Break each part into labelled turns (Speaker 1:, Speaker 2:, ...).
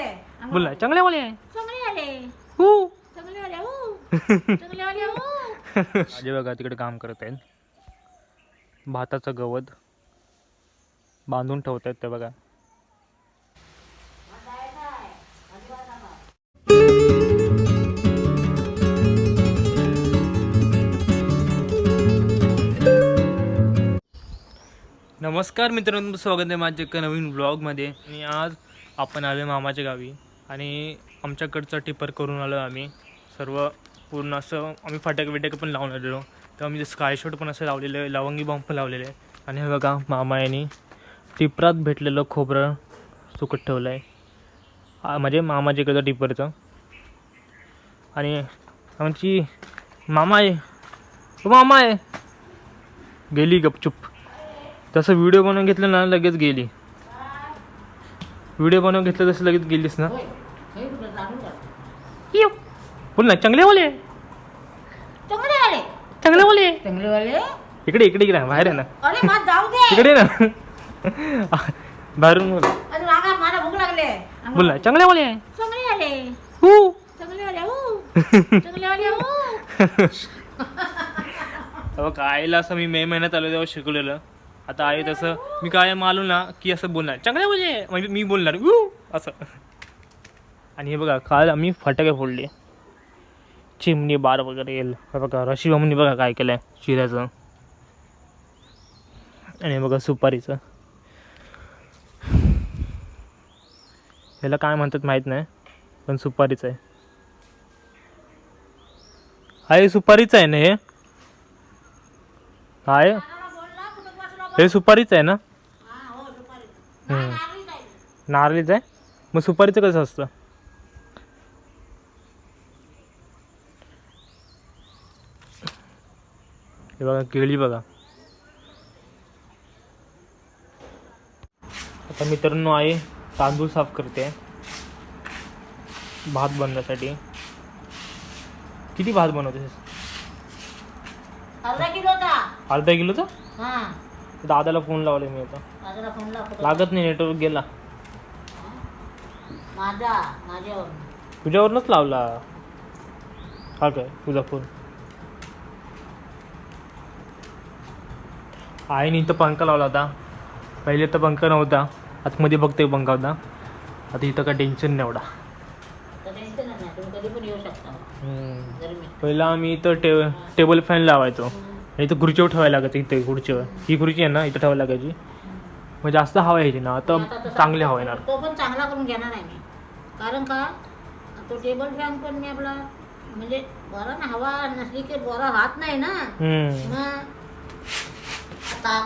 Speaker 1: आले
Speaker 2: बोल चांगले वाले
Speaker 1: चांगले आले.
Speaker 2: हो?
Speaker 1: चांगले आले हो? चांगले आले हो?
Speaker 2: माझे बघा तिकडे काम करत आहेत. भाताचं गवत बांधून ठेवत आहेत ते बघा. नमस्कार मित्रांनो स्वागत आहे माझ्या एका नवीन ब्लॉगमध्ये आणि आज आपण आलो मामाच्या गावी आणि आमच्याकडचं टिपर करून आलो आम्ही. सर्व पूर्ण असं आम्ही फाटक बिटक पण लावून आलेलो. तर आम्ही स्कायशॉट पण असं लावलेलं आहे लवंगी बॉम्ब पण लावलेले. आहे आणि हे बघा मामा यांनी टिपरात भेटलेलं खोबरं सुकत ठेवलं आहे म्हणजे मामाच्या इकडचं टिपरचं. आणि आमची मामा आहे. मामा आहे. गेली गपचूप. तसं व्हिडिओ बनवून घेतलं ना लगेच गेली. व्हिडिओ बनवून घेतलं तसं लगेच गेलीस ना? येऊ. बोल ना चांगले बोले
Speaker 1: चांगले आले
Speaker 2: चांगले बोले इकडे इकडे इकडे बाहेर आहे ना.
Speaker 1: अरे मग जाऊ दे.
Speaker 2: इकडे ना. बाहेरून बोल. बोल ना चांगले बोले
Speaker 1: चांगले आले
Speaker 2: हो.
Speaker 1: चांगले आले हो. चांगले आले हो
Speaker 2: तेव्हा आईला असं मी मे महिन्यात आलो तेव्हा शिकवलेलं. आता आहे तसं मी काय मालू ना की असं बोलणार. चांगलं म्हणजे म्हणजे मी बोलणार. "ऊ" असं. आणि हे बघा काल आम्ही फटाके फोडले. चिमणी बार वगैरे येईल. बघा रशी बघा काय केलं आहे चिऱ्याचं आणि बघा सुपारीचं. ह्याला काय म्हणतात माहीत नाही पण सुपारीचं आहे. आहे सुपारीचं आहे ना हे? आहे हे सुपारीच आहे ना. नारळीच आहे? मग सुपारीचं कसं असतं? हे बघा केळी बघा. आता मित्रांनो आहे तांदूळ साफ करते. भात बनवण्यासाठी. किती भात बनवतेस?
Speaker 1: अर्धा किलोचा
Speaker 2: अर्धा किलोचा?
Speaker 1: हा.
Speaker 2: दादाला फोन लावले मी आता.
Speaker 1: फोन
Speaker 2: लागत नाही नेटवर्क गेला.
Speaker 1: माझा माझ्यावर
Speaker 2: तुझ्यावरूनच लावला. हा काय तुझा फोन. आईने इथं पंखा लावला होता. पहिले तर पंखा नव्हता. आतमध्ये फक्त एक पंखा होता. आता इथं काय टेन्शन नाही एवढा. पहिला आम्ही इथं टे टेबल फॅन लावायचो. आणि इथं खुर्चीवर ठेवायला लागायचं इथे खुर्चीवर. ही खुर्ची आहे ना इथं ठेवायला लागायची. मग जास्त हवा यायची ना आता चांगली हवा येणार.
Speaker 1: तो पण चांगला करून घेणार आहे मी. कारण का तो टेबल फॅन पण मी आपला म्हणजे बरा ना हवा नसली की बरा राहत नाही ना.
Speaker 2: हम्म.
Speaker 1: मग आता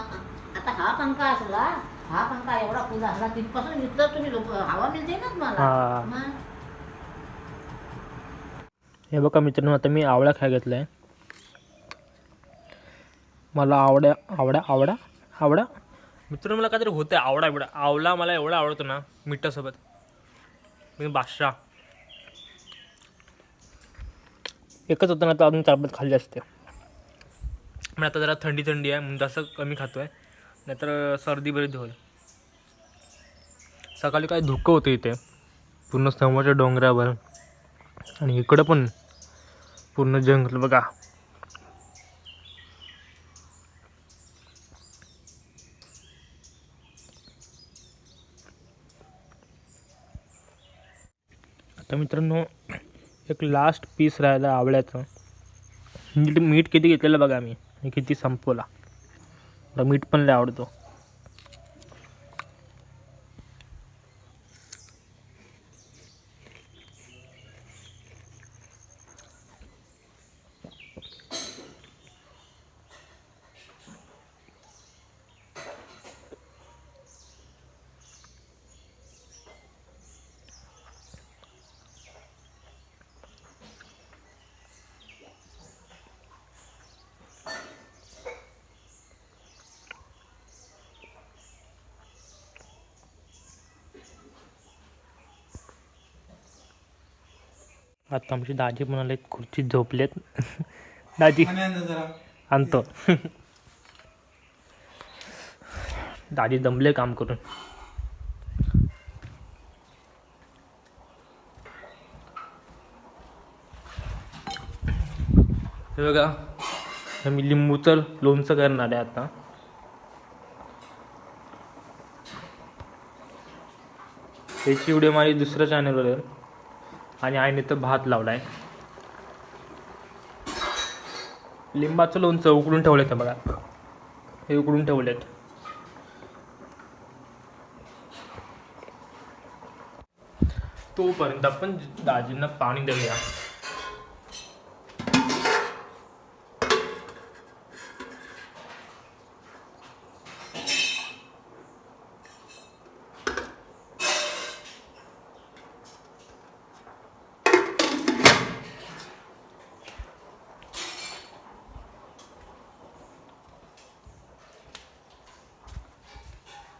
Speaker 1: आता हा पंखा असला हा पंखा एवढा फुल असला तिथपासून इथं तुम्ही लोक हवा मिळते ना
Speaker 2: हा.
Speaker 1: तुम्हाला मग
Speaker 2: हे बघा मित्रांनो आता मी आवळा खाय घेतला आहे मला आवड्या आवडा आवडा आवडा मित्रांनो मला काहीतरी होतं आहे आवडा बिडा. आवला मला एवढा आवडतो ना मिठासोबत. मी बादशाह. एकच होतं ना तर अजून चारपत खाल्ली असते. पण आता जरा थंडी थंडी आहे म्हणून जास्त कमी खातो आहे नाहीतर सर्दी बरीच होईल. सकाळी काय धुकं होतं इथे. पूर्ण समोरच्या डोंगरावर. आणि इकडं पण पूर्ण जंगल बघा. तर मित्रांनो एक लास्ट पीस राहिला आवळ्याचं. मीठ मीठ किती घेतलेलं बघा मी. किती संपवला. मला मीठ पण लय आवडतो. आता आमची दाजी म्हणाले खुर्चीत झोपलेत. दाजी. आणतो. दाजी दमले काम करून. हे बघा. मी लिंबूचं लोणचं करणार आहे आता. हे शिवडे माझी दुसऱ्या चॅनलवर आहे. आणि आईने तर भात लावलाय. लिंबाचं लोणचं उकडून ठेवलं आहे बघा. हे उकडून ठेवलेत. तोपर्यंत आपण दाजींना पाणी देऊया.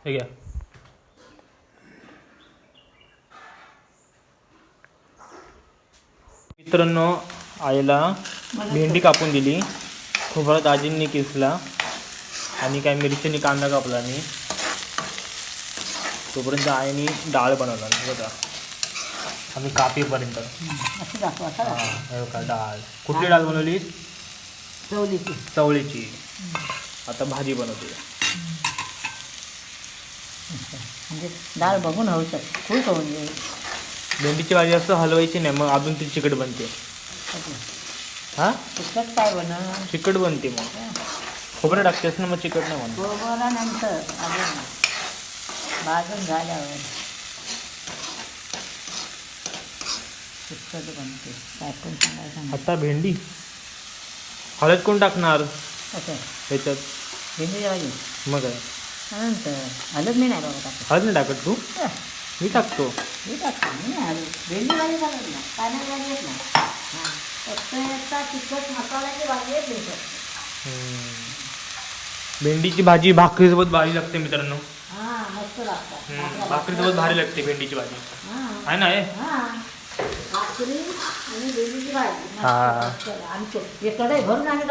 Speaker 2: हे घ्या. मित्रांनो आईला भेंडी कापून दिली. खोबरा दाजींनी किसला. आणि काय मिरचीने कांदा कापला आणि तोपर्यंत आईने डाळ बनवला. बघा. आम्ही कापेपर्यंत. हा डाळ. कुठली डाळ बनवली?
Speaker 1: चवलीची
Speaker 2: चवळीची. आता भाजी बनवते.
Speaker 1: म्हणजे डाळ बघून हवं शकत खूप होऊन जाईल.
Speaker 2: भेंडीची भाजी असं हलवायची नाही मग अजून ती चिकट बनते. हा?
Speaker 1: तिखट काय बनव
Speaker 2: चिकट बनते मग. खोबरं टाकतेस ना मग चिकट नाही बनत.
Speaker 1: गोबरानंतर अजून भाजून झाल्यावर बनते. काय पण सांगायचं.
Speaker 2: आता भेंडी? हळद कोण टाकणार?
Speaker 1: कसं
Speaker 2: त्याच्यात
Speaker 1: भेंडी भाजी
Speaker 2: मग काय?
Speaker 1: नंतर मी नाही टाकत
Speaker 2: हळद नाही टाकत तू? मी टाकतो.
Speaker 1: मी टाकतो. मी नाही हलत भेंडी भाजी ना. भाजी येत ना हां. फक्त याचा तिखट मसाल्याची भाजी येत नाही
Speaker 2: भेंडीची भाजी भाकरीसोबत भारी लागते मित्रांनो.
Speaker 1: हां मस्त लागतात.
Speaker 2: हम्म, भाकरीसोबत भारी लागते भेंडीची भाजी.
Speaker 1: हां.
Speaker 2: आहे ना हे?
Speaker 1: हां. भाकरी आणि भेंडीची भाजी. आमचं कढई भरून आम्ही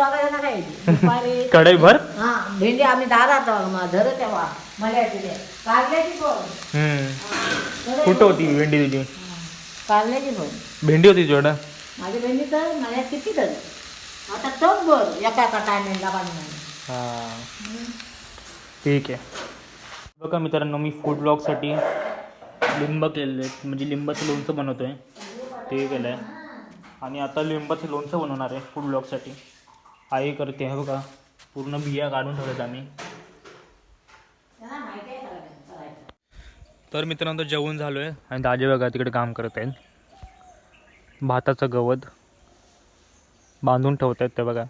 Speaker 1: दुपारी
Speaker 2: कढई भर
Speaker 1: हा भेंडी आम्ही दारात धरत तेव्हा. मला तिथे कारल्याची पण. कढई
Speaker 2: कुठं होती भेंडी तुझी?
Speaker 1: कारल्याची पण
Speaker 2: भेंडी होती तुझ्याकडं?
Speaker 1: माझी बहिणी तर मला किती तर. आता टप बर एका एका टायमिंगला
Speaker 2: हां. ठीक आहे. बघा मित्रांनो मी फूड ब्लॉगसाठी लिंब केलेले म्हणजे लिंबाचं लोणचं बनवतो आहे ते केलं आहे आणि आता लिंबाचं लोणचं बनवणार आहे फूड ब्लॉकसाठी आई करते हे बघा. पूर्ण बिया काढून ठेवल्यात आम्ही. तर मित्रांनो जेवण झालो आहे आणि दाजे बघा तिकडे काम करत आहेत. भाताचं गवत बांधून ठेवत आहेत ते बघा.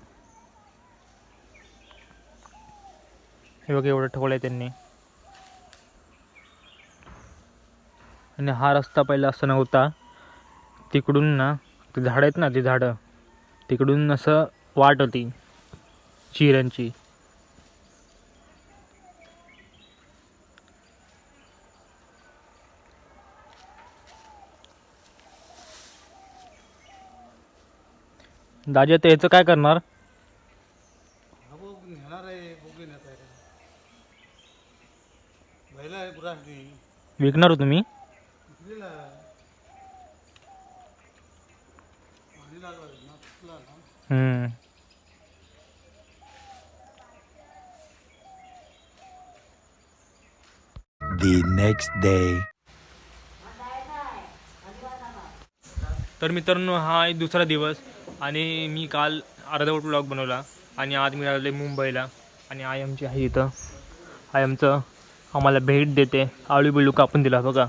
Speaker 2: हे बघा एवढं ठेवलं आहे त्यांनी. आणि हा रस्ता पहिला असं नव्हता. तिकडून ना ते झाडं आहेत ना ती झाडं तिकडून असं वाट होती चिऱ्यांची दाजी आता याचं काय करणार? विकणार हो तुम्ही
Speaker 3: विकलेला पाणी लागलं ना सुकला ना
Speaker 2: हम्म.
Speaker 4: the next day.
Speaker 2: तर मित्रांनो हा आहे दुसरा दिवस आणि मी काल अर्धवट ब्लॉग बनवला आणि आज मी आले मुंबईला आणि आई आमची आहे इथं आई आमचं आम्हाला भेट देते आळू बिळू कापून दिला बघा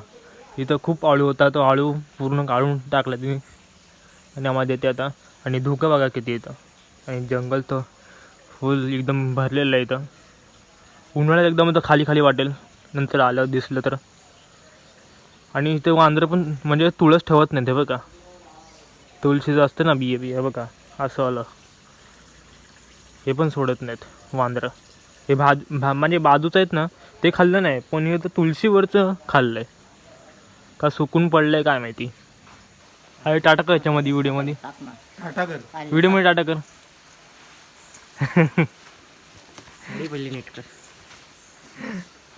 Speaker 2: इथं खूप आळू होता तो आळू पूर्ण काढून टाकला तिने आणि आम्हाला देते आता. आणि धुकं बघा किती इथं आणि जंगल तर फुल एकदम भरलेलं आहे इथं. उन्हाळ्यात एकदम तर खाली खाली वाटेल. नंतर आलं दिसलं तर. आणि इथे वांदरं पण म्हणजे तुळस ठेवत नाही ते बघा. तुळशीचं असतं ना बिये बिये बघा. असं आलं. हे पण सोडत नाहीत वांदरं. हे भाज भा म्हणजे बाजूचं आहेत ना ते खाल्लं नाही. पण हे तर तुळशीवरचं खाल्लं आहे का सुकून पडलं आहे काय माहिती. अरे टाटा कर याच्यामध्ये व्हिडिओमध्ये.
Speaker 1: टाकणार
Speaker 3: टाटा कर.
Speaker 2: व्हिडिओमध्ये टाटा कर.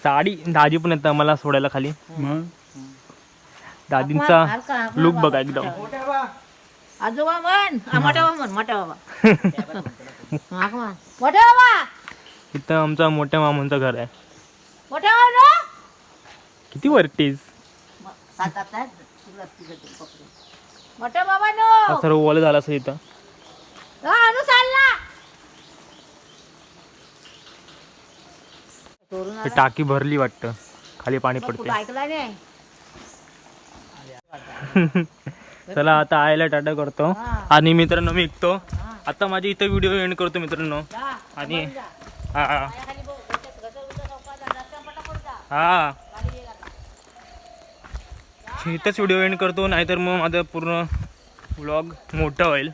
Speaker 2: साडी दाजी पण येतं मला सोडायला खाली.
Speaker 3: मग?
Speaker 2: दादींचा लुक. बघा एकदम.
Speaker 3: मोठ्या बा.
Speaker 1: आजोबा म्हण मोठा बाबा म्हण मोठा बाबा म्हण. मोठा बाबा
Speaker 2: इथं आमचा मोठ्या मामांचं घर आहे. किती वरतीस?
Speaker 1: सात आठ आहेत. तिकडं- तिकडं ते पकडून. मोठा बाबा नो
Speaker 2: हा सर्व ओलं झालं असं इथं
Speaker 1: हा, अनु चालला चोरून
Speaker 2: ते टाकी भरली वाटतं खाली पाणी.
Speaker 1: कुठं
Speaker 2: पडते
Speaker 1: ऐकला नाही
Speaker 2: चला आता आयला टाटा करतो
Speaker 1: हा.
Speaker 2: आणि मित्रांनो मी
Speaker 1: हा.
Speaker 2: आता माझी इथं व्हिडिओ एंड करतो मित्रांनो
Speaker 1: जा,
Speaker 2: आणि
Speaker 1: जा.
Speaker 2: हा हा
Speaker 1: पायाखाली बघ, घसर- घसर- घसर नको जा, रस्त्यावर पटापट जा.
Speaker 2: हा. इथंच व्हिडिओ एंड करतो नाहीतर मग माझं पूर्ण व्लॉग मोठा होईल.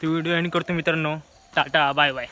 Speaker 2: ती व्हिडिओ एंड करतो मित्रांनो. Tata bye bye